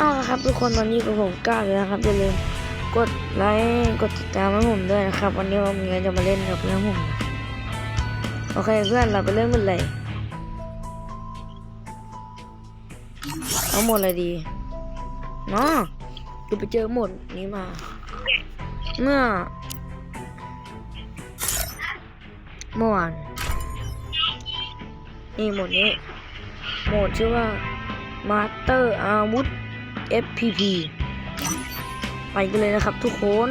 เอาละครับทุกคนตอนนี้กับผมก้าวเลยนะครับอย่าลืมกดไลค์กดติดตามให้ผมด้วยนะครับ วันนี้ผมมีอะไรจะมาเล่นกับเพื่อนผมโอเคเพื่อนเราไปเริ่มกันเลยเอาหมดเลยดีเนาะดูไปเจอหมดนี้มาเมื่อเมื่อวานนี่หมดนี้หมดชื่อว่า Master อาวุธ FPP ไปกันเลยนะครับทุกคน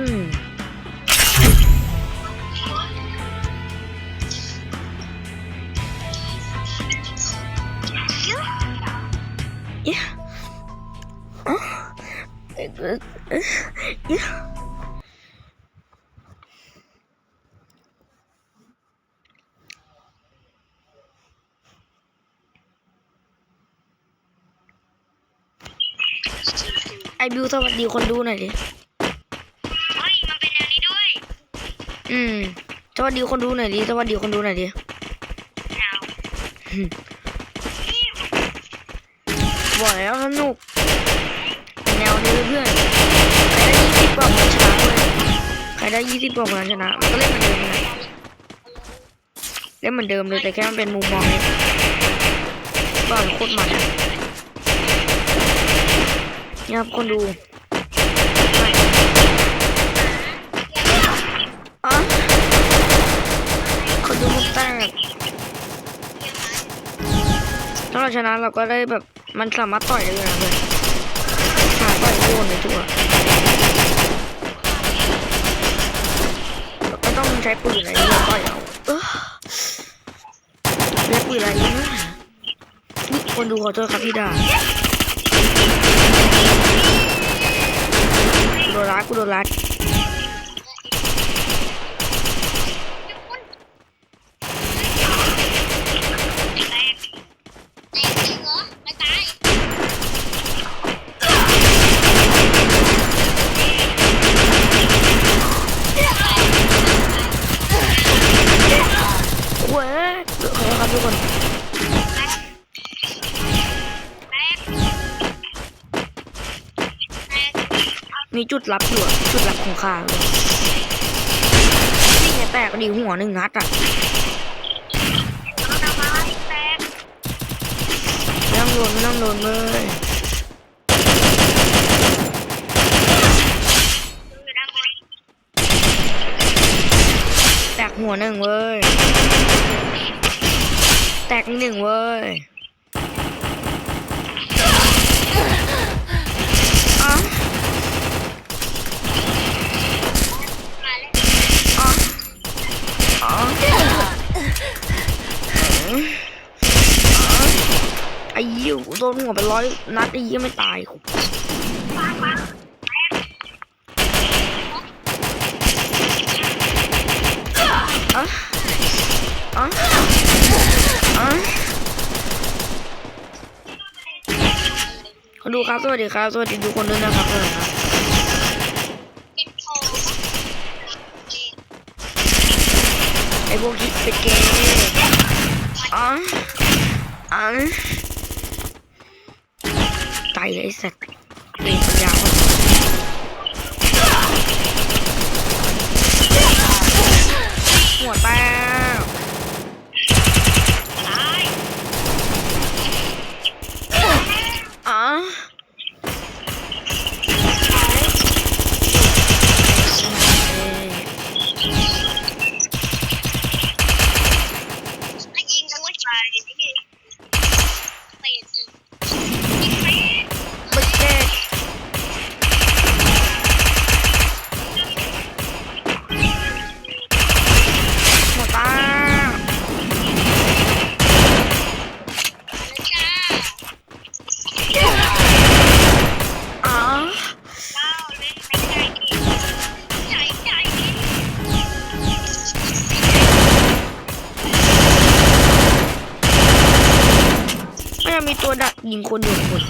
ยะอ๋อเอ่อเอ่อเอ่อยะ ไอบิวสวัสดีคนดูหน่อยดิเฮ้ยมันเป็นแนวนี้ด้วยอืมสวัสดีคนดูหน่อยดิสวัสดีคนดูหน่อยดิหนาวบอกแล้วสนุก แนวนี้เพื่อนใครได้ยี่สิบบอกคนชนะเลยใครได้ยี่สิบบอกคนชนะมันก็เล่นเหมือนเดิมเลยเล่นเหมือนเดิมเลยแต่แค่มันเป็นมุมมองนี้บ้านโคตรมันอะ นี่ครับคนดูอะคนดูมุกแตกถ้าเราชนะเราก็ได้แบบมันสามารถต่อยได้เลยนะเพื่อนหาต่อยโค่นเลยทั่วไม่ต้องใช้ปืนอะไรที่ต่อยเอาเออใช้ปืนอะไรเนี่ยนี่คนดูขอโทษครับพี่ดา กู จุดลับอยู่อะจุดลับของข้าเลยนี่ไงแตกดีหัวหนึ่งนัดอะเอาทำไมแตกไม่ต้องโดนไม่ต้องโดนเลยอยู่ด้านบนแตกหัวหนึ่งเว้ย แตกอีกหนึ่งเว้ยอ๋อ มาเลย อ๋ออ๋อ ไอ้ยิวโดนหัวไปร้อยนัดไอ้ยี่ไม่ตายอะอะอะคนดูครับ สวัสดีครับ สวัสดีทุกคนด้วยนะครับสวัสดีครับไอพวกที่เป็นเกย์ อะอะตายเลยไอ้สัตว์เล่นปัญญาวหัวแตก งคนหนึ่งคน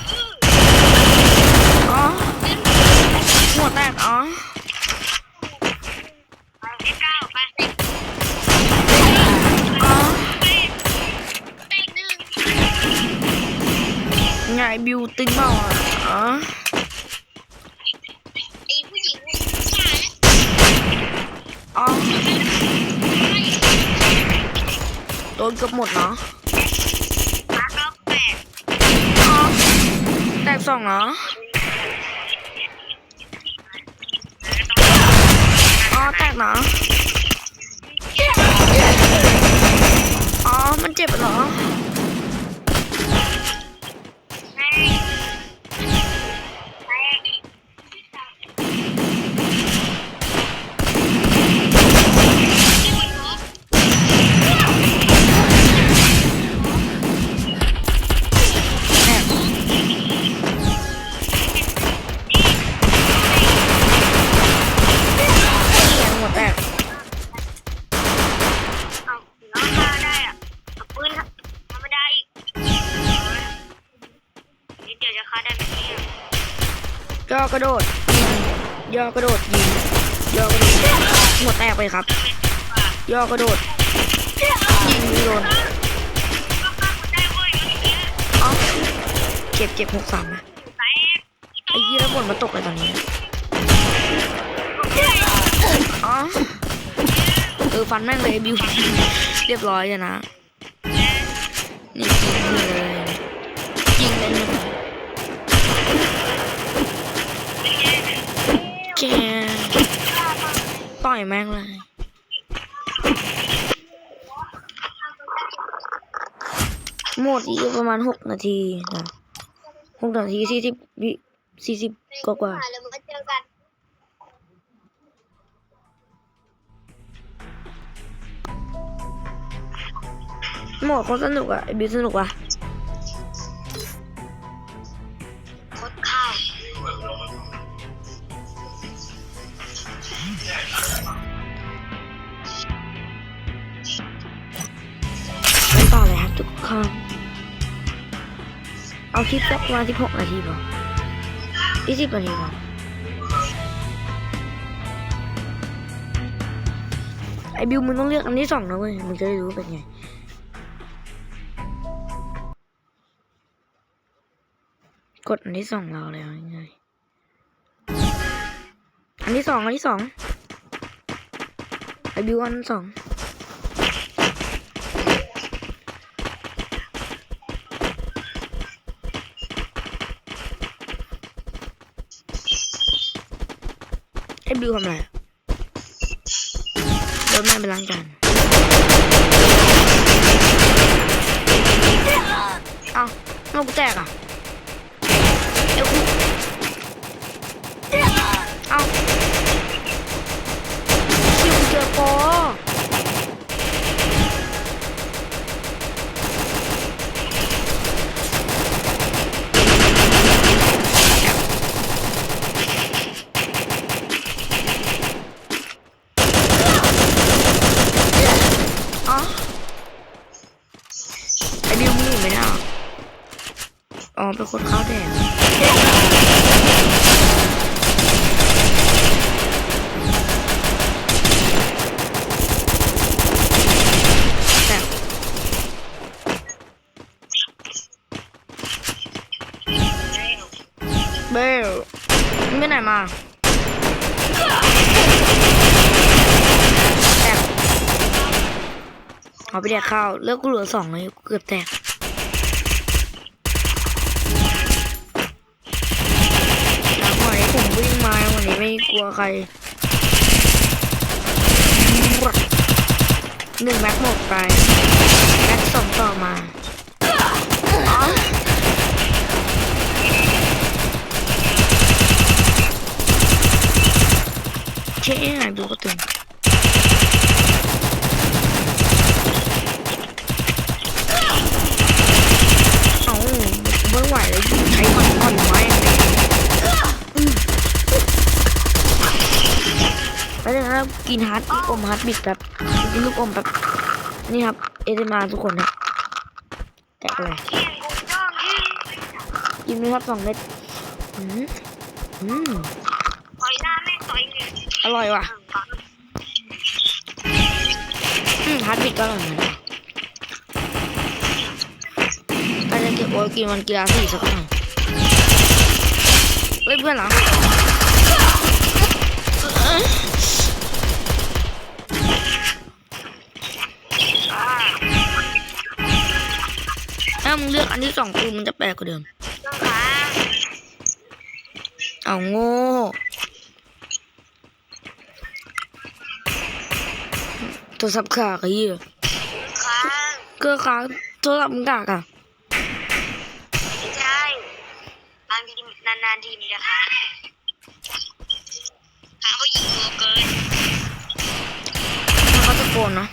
ตกสองเหรออ๋อแตกเนาะอ๋อ มันเจ็บเหรอ ย่อกระโดดยิงย่อกระโดดหัวแตกไปครับ ย่อกระโดดยิงโดนเว้ยเมื่อกี้อ๋อเจ็บเจ็บหกสามนะไอ้ยี่แล้วนมาตกเลยตอนนี้อ๋อเออฟันแม่งเลยบิวเรียบร้อยอะนะ แกต่อยแม่งเลยหมดอีกประมาณหกนาทีนะหกนาทีสี่สิบวิสี่สิบกว่ากว่าแล้วมาเจอกันหมดคนสนุกอะไอบิวสนุกว่ะ เอาคลิปสักประมาณสิบหกนาทีพอยี่สิบนาทีพอไอบิวมึงต้องเลือกอันที่สองนะเว้ย มึงจะได้รู้เป็นไง กดอันที่สองเราเลยเอาง่ายอันที่สองอันที่สองไอบิวอันที่สอง ให้บิวทำอะไรอะโดนแม่ไปล้างจานเอาทำไมกูแตกอะเอ้ากูเอ้าคิวเจอโปอ๋อไอ้บิวมึงอยู่ไหมเนี่ยอ๋อ เป็นคนข้าวแดงแต่เบลมึงไปไหนมาแตกเอาไปแดกข้าวเลือกกูเหลือสองเลยกูเกือบแตก กลัวใครหนึ่งแม็กหมดไปแม็กสองต่อมาเช่ไหนดูกระตุนเอาไม่ไหวแล้ว แล้วกินฮาร์ดลูกอมฮาร์ดบิดแบบกินลูกอมแบบนี่ครับเอเดมาทุกคนนะแตกเลยกินไหมครับสองเม็ดอืมอืมอร่อยว่ะอืมฮาร์ดบิดก็อร่อยนกันอาจจะเก็บไว้กินวันกีฬาสีสักหน่อยเฮ้ยเพื่อนเหรอ ถ้ามึงเลือกอันที่สองคือมันจะแปลกกว่าเดิมต้องค้างเอาโง่โทรศัพท์ขาดไอ้เหี้ยค้างเก็ค้างโทรศัพท์มึงกากอะไม่ใช่บางทีนานๆทีมันจะค้างค้างเพราะยิงตัวเกินถ้าเขาตะโกนนะ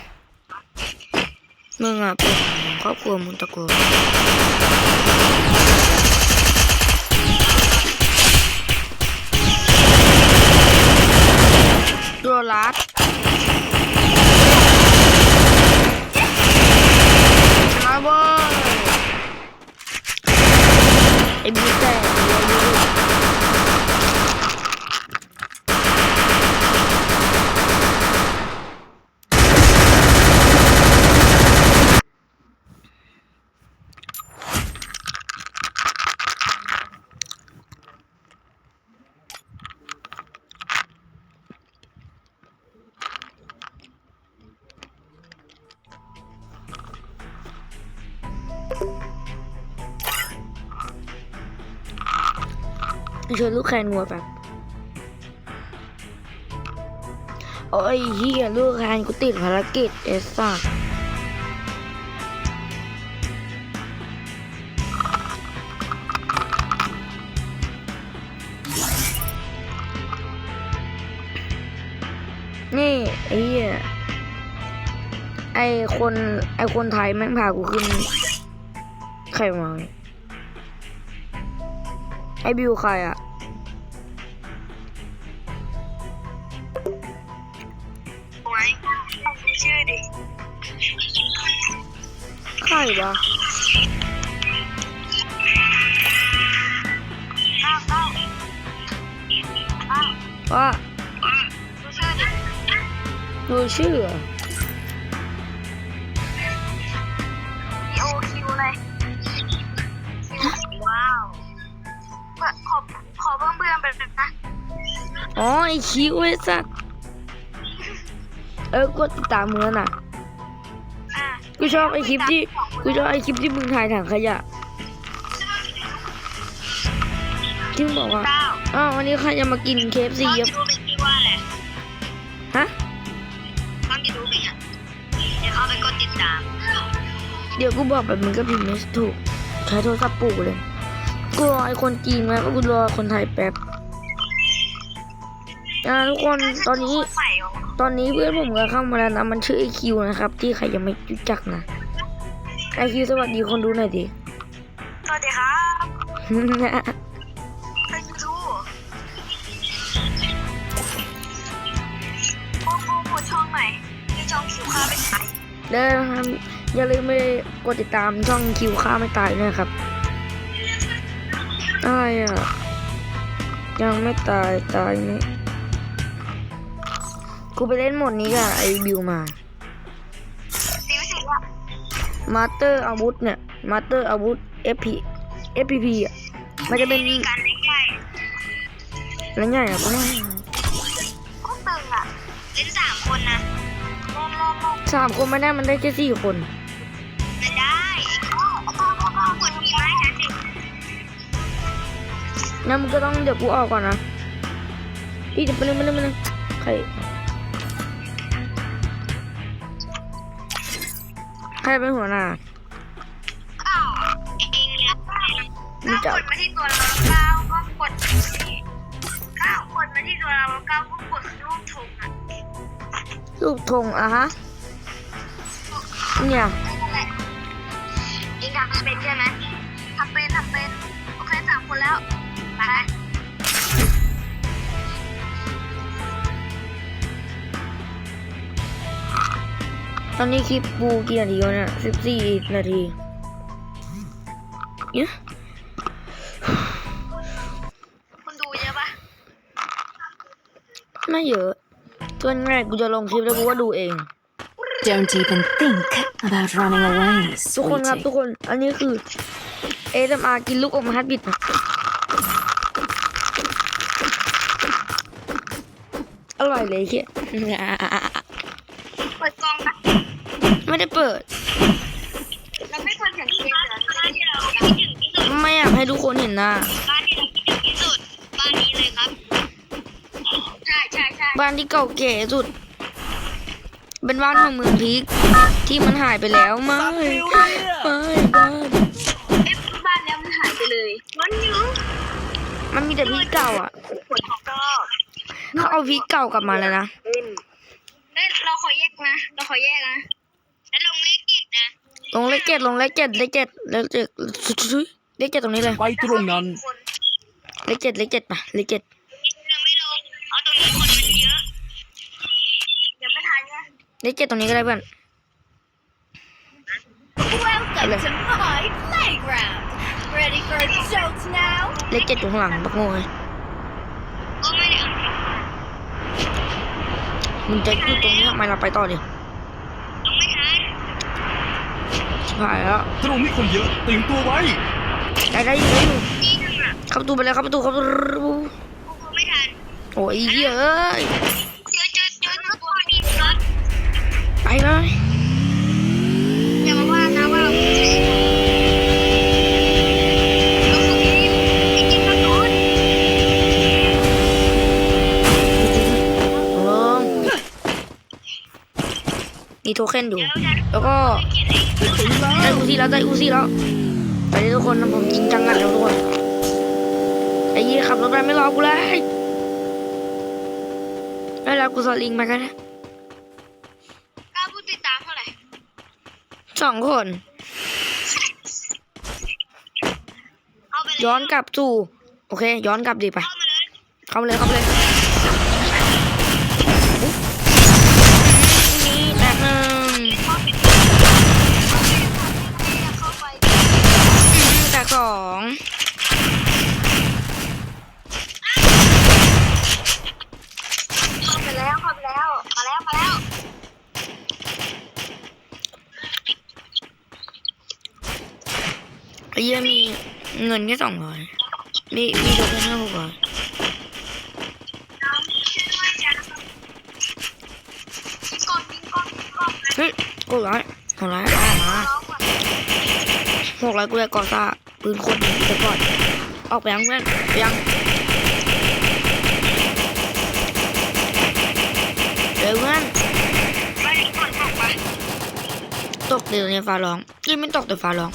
มึงอะเป็นครอบครัวมึงตะโกนตัวรัดชนะเว้ยไอ้บิ๊กแต่ ชิญลูกแคนงัวแบบโอ้ยเฮียลูกแคนกูติดภารกิจเอสซ่านี่ไอ้เหี้ยไอคนไอคนไทยแม่งพากูขึ้นใครมาไอบิวใครอะ ชื่อดิใครวะอ้าวอ้าวอ้าวว่าดูชื่อดิดูชื่อเหรอโอคิวเลยว้าวขอขอขอเพิ่มเพื่อนไปนะอ๋อไอคิวไอ้สัตว์ เออกูติดตามมึงแล้วน่ะ อะกูชอบไอคลิปที่กูชอบไอคลิปที่มึงถ่ายถังขยะที่มึงบอกว่าเก้าอ้าววันนี้ใครจะมากินเคฟซีต้องครับจะดูเป็นที่ว่าอะไรฮะต้องจะดูเป็นอะเดี๋ยวเขาไปกดติดตาม เดี๋ยวกูบอกแบบมึงก็พิมพ์ไม่ถูกใช้โทรศัพท์ปู่เลย กูรอไอคนจีนไว้กูรอคนไทยแป๊บอ่าทุกคนตอนนี้โคตรใหม่เหรอ ตอนนี้เพื่อนผมก็เข้ามาแล้วนะ มันชื่อไอคิวนะครับ ที่ใครยังไม่รู้จักนะไอคิวสวัสดีคนดูหน่อยดิ สวัสดีครับเป็นยูทูบโอ้หมดช่องไหนมีช่องคิวค่าเป็นไงเด้อนะครับอย่าลืมไปกดติดตามช่องคิวข้าไม่ตายด้วยครับอะไรอะยังไม่ตายตายไหม กูไปเล่นโหมดนี้กับไอบิวมาสีวิสิตว่ามาสเตอร์อาวุธเนี่ย มาสเตอร์อาวุธ FP FPP อะ มันจะเป็นมีการเล่นใหญ่แล้วใหญ่อะก็ไม่โคตรตึงอะ เล่นสามคนนะโล่งโล่งโล่งสามคนไม่ได้มันได้แค่สี่คนไม่ได้โอ้โหโอ้โหกดมีไม้ฉันดิงั้นมึงก็ต้องเดี๋ยวกูออกก่อนนะพี่เดี๋ยวไปเลยไปเลยไปเลยใคร ครเป็นหัวหน้าอ้าวเองเนี่ยมึงก้าวจะกดมาที่ตัวเราก้าวก็กดก้าวกดมาที่ตัวเราก้าวก็กดรูปธงอะรูปธงอะฮะเนี่ย ตอนนี้คลิปปูกี่นาทีวะเนี่ยสิบสี่นาทีเนี่ยคุณดูเยอะปะไม่เยอะส่วนใหญ่กูจะลงคลิปแล้วกูก็ดูเอง Don't even think about running away, ทุกคนครับ sweetie. ทุกคน อันนี้คือ ASMR กินลูกอมฮัตบิดนะอร่อยเลยเฮีย เปิดกล้องปะ ไม่ได้เปิด เราไม่ควรเสียงเพลงเหรอให้ทุกคนเห็นหน้า บ้านที่เราคิดถึงที่สุดบ้านนี้เลยครับใช่ใช่ใช่บ้านที่เก่าแก่สุด เป็นบ้านของเมืองพีกที่มันหายไปแล้วไม่ไม่บ้านเอ๊ะบ้านเนี้ยมันหายไปเลยมันอยู่มันมีแต่พีกเก่าอะผลของก็เขาเอาพีกเก่ากลับมาเลยนะเฮ้ยเราขอแยกนะ เราขอแยกนะ แล้วลงเลขเจ็ดนะ ลงเลขเจ็ดลงเลขเจ็ดเลขเจ็ดเลขเจ็ดเลขเจ็ดตรงนี้เลยไปตรงนั้นคนเลขเจ็ดเลขเจ็ดปะเลขเจ็ดยังไม่ลงเอาตรงนี้คนมันเยอะยังไม่ทันไงเลขเจ็ดตรงนี้ก็ได้เพื่อน Welcome to my playground. Ready for a jolt now? เลขเจ็ดอยู่ข้างหลังปักโง่เลยก็ไม่ได้เอามึงจะอยู่ตรงนี้ทำไมเราไปต่อดิ ยังไม่ทัน ชิบ หายแล้วตรงนี้คนเยอะตื่นตัวไว้ได้ได้อยู่ได้อยู่จริงอะเข้าประตูไปแล้วเข้าประตูเข้าประตูกูไม่ทันโอ้ยเหี้ยเอ้ยเจอเจอเจอตัวดีครับไปเลย โทเค็นอยู่เดี๋ยวจะแล้วก็เขียนเองได้อูซี่แล้วได้อูซี่แล้วไปเลยทุกคนนะผมจริงจังกันแล้วทุกคนไอ้ยี่ขับรถไปไม่รอกูเลยไม่แล้วกูสลิงมากันนะกล้าพูดติดตามเท่าไหร่สองคนเอาไปเลยย้อนกลับสู่ โอเค ย้อนกลับดีไป เข้ามาเลยเข้ามาเลย อ้เยี่ยมีเงินแค่สองร้อยมีมีโทเค็นแค่หกร้อยน้ำช่วยด้วยจ้ะยิงก่อยเฮ้ยหกร้อยหกร้อยเอาออกมาหกร้อยกูได้กอซ่าปืนคนไปก่อน ออกไปยังเพื่อนยังเดี๋ยวเพื่อนไปยิงก่อนตกเดี๋ยวเนี่ยฟ้าร้องยี่งไม่ตกแต่ฟ้าร้อง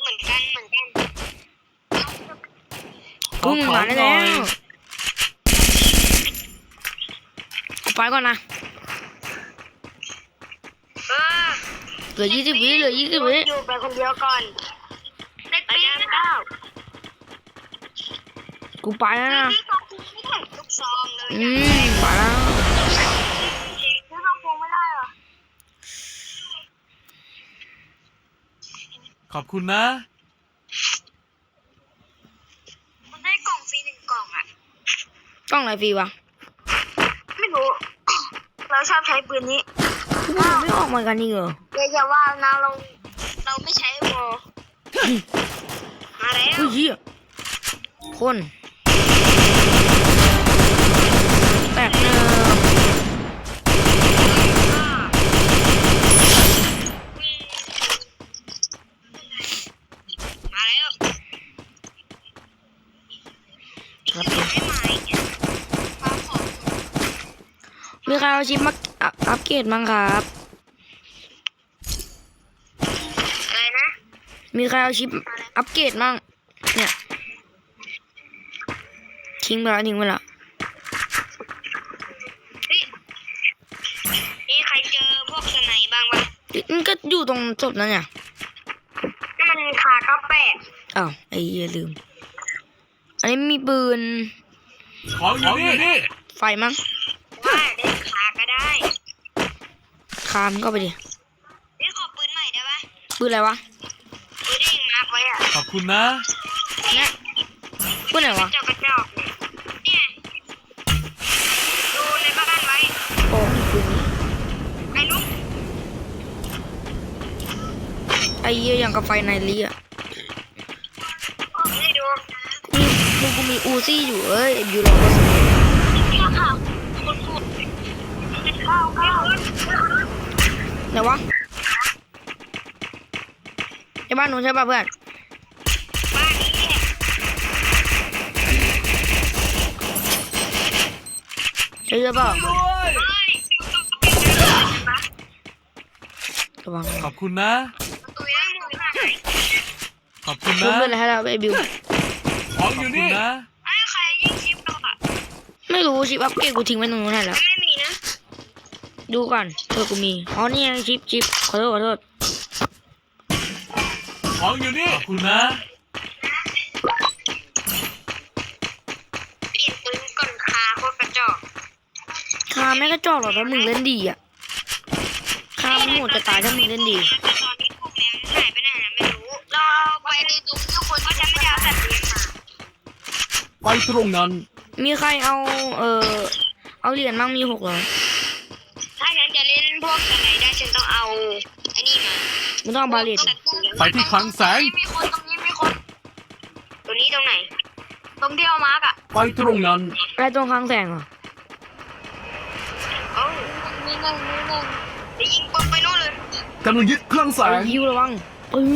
เหมือนกันเหมือนกัน พุ่งมาได้แล้วเอาไปก่อนนะเหลือยี่สิบวิเหลือยี่สิบวิอยู่ไปคนเดียวก่อนเด็กปีนเก้ากูไปแล้วนะทุกซองเลยอืมไปแล้วพี่ฟังคงไม่ได้หรอขอบคุณนะ มันได้กล่องฟรีหนึ่งก ล่องอะกล้องอะไรฟรีวะไม่รู้ เราชอบใช้ปืนนี้กูไม่ออกมากันนี่เหรออย่าอย่าว่านะเราเราไม่ใช้วอลมาแล้วเฮ้ยเหี้ยคนแปดหนึ่ง มาแล้ว ครับ ไม่หมายความของ มีใครเอาชิปมาอัพอัปเกรดมั้งครับอะไรนะ มีใครเอาชิปอัปเกรดมั่งเนี่ยทิ้งไปแล้วทิ้งไปแล้วนี่ใครเจอพวกสไนบ้างปะมันก็อยู่ตรงศพนั่นเนี่ยนี่มันขาเก้าแปดอ้าวไอ้เหี้ยลืม อันนี้มีปืนของอยู่นี่ไฟมั้ง ว่าเล่นขาก็ได้ คามก็ไปดินี่ขอปืนใหม่ได้ปะปืนอะไรวะปืนที่ยิงมาร์กไว้อะขอบคุณนะ เนี่ยปืนไหนวะ เจ้ากระจอกเนี่ยดูในบ้านไว้โอ้มีปืนนี้ไอ้ลูกไอ้เหี้ยอย่างกับไฟในลีอะนี่ดูมีมึงกูมีอูซี่อยู่เอ้ยอยู่รอก็นี่ค่ะคุณพูดเก้าเก้า ไหนวะใช่บ้านหนูใช่ป่ะเพื่อนใช่ป่ะระวังขอบคุณนะ ขอบคุณนะ เพื่อนะไรให้เราไอบิว ของอยู่นี่ ขอบคุณนะ ไม่รู้สิอัพเกกูทิ้งไว้ตรงนู้นแล้ว ดูก่อนเออกูมีอ๋อนี่ไงชิปชิปขอโทษขอโทษของอยู่นี่ขอบคุณนะเปลี่ยนปืนก่อนคาโคตรกระจอกคาไม่กระจอกหรอกถ้ามึงเล่นดีอะคามึงโหดจะตายถ้ามึงเล่นดีตอนนี้พวกเลี้ยงหายไปไหนนะไม่รู้เราไปในตุ้มทุกคนก็จะไม่ได้เอาสัตว์เลี้ยงมาไปตรงนั้น มีใครเอาเออเอาเหรียญมั่งมีหกเหรอ มามึงต้องเอาบาเลตไปที่คลังแสง มีคนตรงนี้มีคน ตรงนี้ตรงไหน ตรงที่เอามาร์กอะไปตรงนั้นอะไรตรงข้างแสงเหรอเอ้ามีหนึ่งมีหนึ่งเดี๋ยวยิงปืนไปโน่นเลย กำลังยึดเครื่องแสเอางฮิวระวังปึ้ง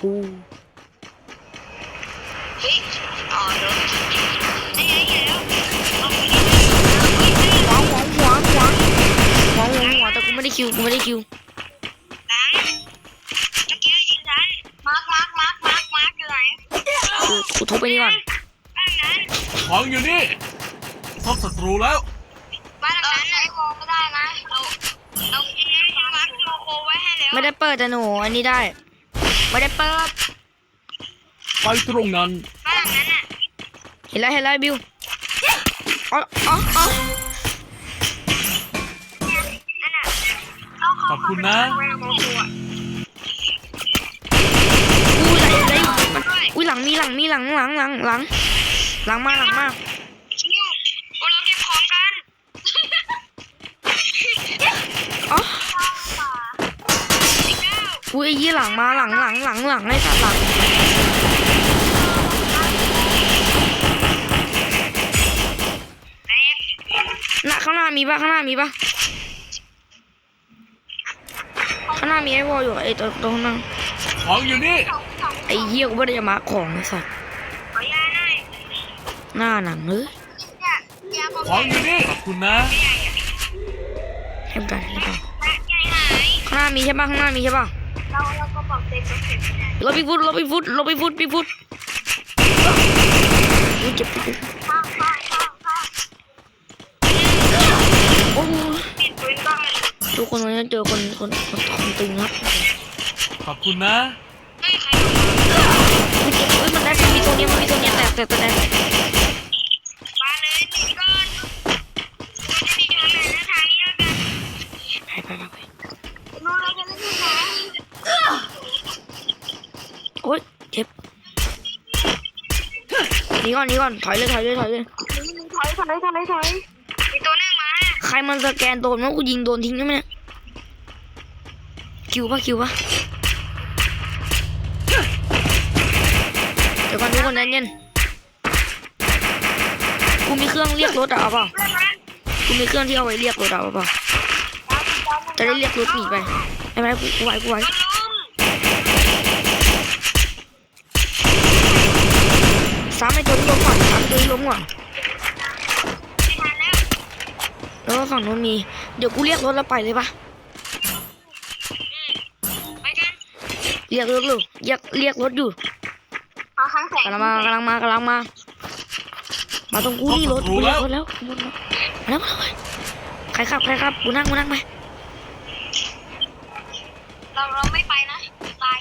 ปูเฮ้ย อ๋อโดนได้ไงเห็นแล้วเอาไปเลยหวงหวงหวงหวงหวงหวงหวงแต่กูไม่ได้คิวกูไม่ได้คิว กูกูทุบไปนี่ก่อนบ้านนั้นของอยู่นี่พบศัตรูแล้ว บ้านหลังนั้นใช้มองไม่ได้นะเราเรามาร์กโลโก้ไว้ให้แล้วไม่ได้เปิดแต่หนูอันนี้ได้ ไม่ได้เปิดไปตรงนั้น บ้านหลังนั้นน่ะเห็นแล้วเห็นแล้วบิวอ๋ออ๋ออ๋อนั่นน่ะต้องขอบคุณนะไว้ในโมโหอะ อู้ไหลไหลมัน อุ้ยหลังมีหลังมีหลังหลังหลังหลังหลังมาหลังมาชิวโอ้เราเก็บของกันอ๋ออุ้ยยี่หลังมาหลังหลังหลังหลังไอ้สัตว์หลังน่ะข้างหน้ามีปะข้างหน้ามีปะข้างหน้ามีไอ้วอลอยู่ไอ้ตัวตรงนั้นของอยู่นี่ ไอ้เหี้ยกูไม่ได้จะมาของไอ้สัตว์ขอยาหน่อยหน้าหนังเอ้ยเนี่ยยาบอกของอยู่นี่ขอบคุณนะใหญ่อะให้กันให้กันใหญ่หายข้างหน้ามีใช่ปะข้างหน้ามีใช่ปะเราเราก็บอกเต็มไปเต็มไม่ได้ลบไปฟุตลบไปฟุตลบไปฟุตไปฟุตอุ้ยเจ็บเจ็บข้างข้างข้างข้างโอ้โหเปลี่ยนปืนบ้างเลยทุกคนวันนี้เจอคนคนคนคนตึงครับขอบคุณนะ เฮ้ยใครเอามา อุ้ย เจ็บอุ้ยมันได้มันมีตัวนี้มันมีตัวนี้แตกแตกแตกแตกปาเลยหนีก่อนมันจะหนีทางไหนนะทางนี้แล้วกันไปไปไปไปโน้เราจะเล่นที่ไหนโอ้ยเจ็บหนีก่อนหนีก่อนถอยเลยถอยเลยถอยเลยถอยถอยถอยถอยมีตัวหนึ่งมาใครมันสแกนโดนว่ากูยิงโดนทิ้งได้ไหมเนี่ยคิวปะคิวปะ เดี๋ยวก่อนทุกคนใจเย็นกูมีเครื่องเรียกรถอะเอาเปล่าเพื่อนมากูมีเครื่องที่เอาไว้เรียกรถอะเอาเปล่าจะได้เรียกรถหนีไปไอ้ไหมกูกูไหวกูไหวมันลุมซ้ำไอ้ตัวที่ล้มก่อนซ้ำไอ้ตัวที่ล้มก่อนไม่ทันแล้วแล้วก็ฝั่งนู้นมี เดี๋ยวกูเรียกรถแล้วไปเลยปะไปกันเรียกรถอยู่เรียกเรียกรถอยู่เอา ครั้งแสงกำลังมากำลังมากำลังมา มาตรงกูนี่รถกูเรียกรถแล้วหมดแล้วมาแล้วมาแล้วใครขับใครขับกูนั่งกูนั่งไปเราเราไม่ไปนะตาย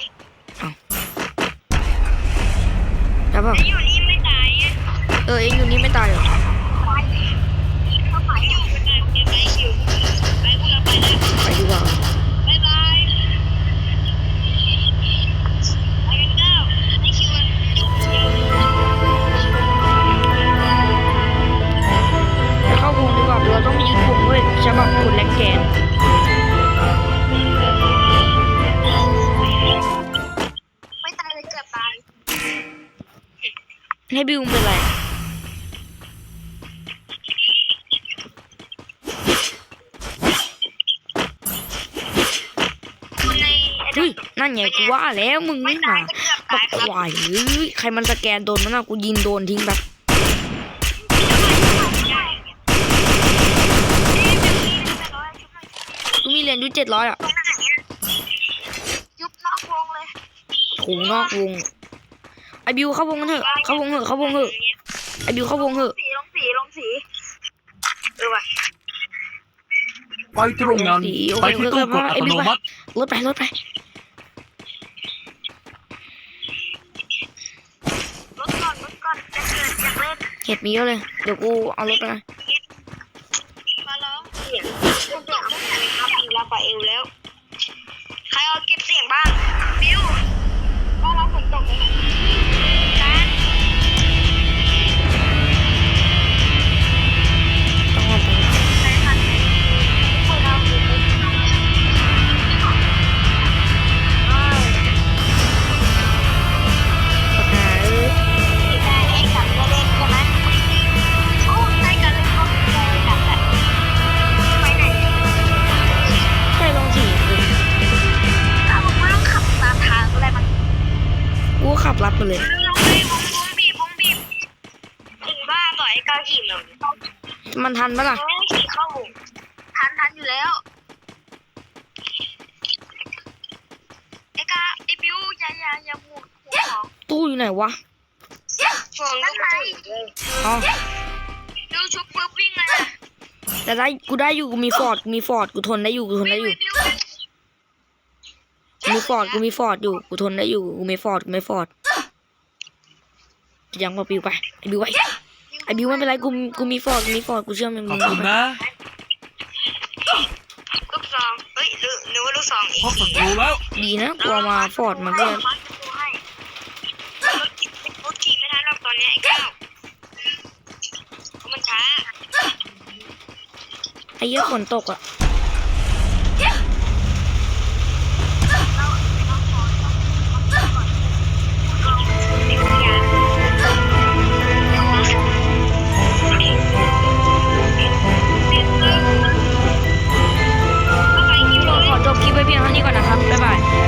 แล้วป่ะแต่อยู่นี่ไม่ตายอะเออเองอยู่นี่ไม่ตายเหรอ ยนั่นไงกูว่าแล้วมึงนี่มะปักควายเฮ้ยใครมันสแกนโดนมันอะกูยิงโดนทิ้งแบบกูมีเหรียญยุเจ็ดร้อยอะยุงถูนอกวงไอบิวเข้าวงเถอะเข้าวงเถอะเข้าวงเถอะไอบิวเข้าวงเถอะะไปตรงนั้นไปที่ตู้กดอัตโนมัติรถไปรถไป ดมีเยอะเลย เดี๋ยวกูเอารถไปมาร้องเสียงเสียงต้องไหนครับอีลาปะเอวแล้ว ได้กูได้อยู่กูมีฟอร์ดกูมีฟอร์ดกูทนได้อยู่กูทนได้อยู่บิวกูมีฟอร์ดกูมีฟอร์ดอยู่กูทนได้อยู่กูมีฟอร์ดกูมีฟอร์ดยังมาบิวไปไอบิวไปไอบิวไม่เป็นไรกูกูมีฟอร์ดกูมีฟอร์ดกูเชื่อมันขอบมึคุงณนะลูกซองเฮ้ยหรือหรือว่าลูกซองอีพบศัตรูแล้วดีนะกูเอามาฟอร์ดมาก็ เยอะฝนตกอะขอจบคลิปไว้เพียงเท่านี้ก่อนนะครับ บ๊ายบาย